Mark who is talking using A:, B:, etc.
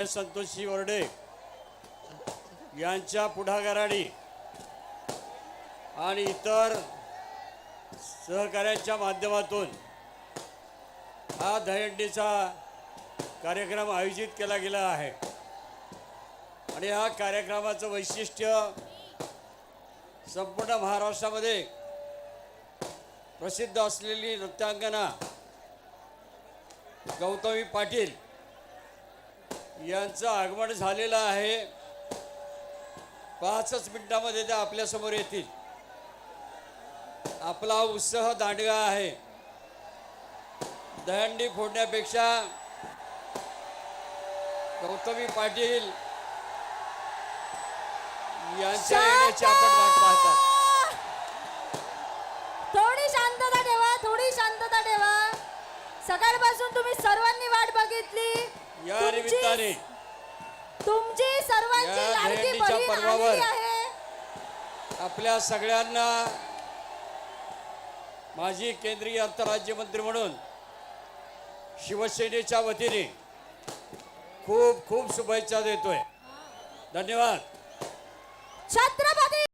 A: Santoshji Verde यांच्या पुढाकाराने आणि इतर सहकार्यांच्या माध्यमातून हा दहीहंडीचा कार्यक्रम आयोजित केला गेला आहे. आणि ह्या कार्यक्रमाचं वैशिष्ट्य संपूर्ण महाराष्ट्रामध्ये प्रसिद्ध असलेली नृत्यांगना गौतमी पाटील यांचं आगमन झालेलं आहे. पाचच मिनिटामध्ये ते आपल्यासमोर येतील. आपला उत्साह दांडगा आहे. दहंडी फोडण्यापेक्षा गौतमी पाटील यांच्या येण्याची आपण वाट पाहतात.
B: थोडी शांतता ठेवा थोडी शांतता ठेवा. सकाळपासून तुम्ही सर्वांनी
A: निमित्ताने
B: तुमची सर्वांची
A: या
B: लाडकी
A: दहीहंडीच्या
B: बहीण
A: पर्वावर
B: आलेली आहे.
A: आपल्या सगळ्यांना माजी केंद्रीय अर्थराज्यमंत्री म्हणून शिवसेनेच्या वतीने खूप खूप शुभेच्छा देतोय. धन्यवाद.
B: छत्रपती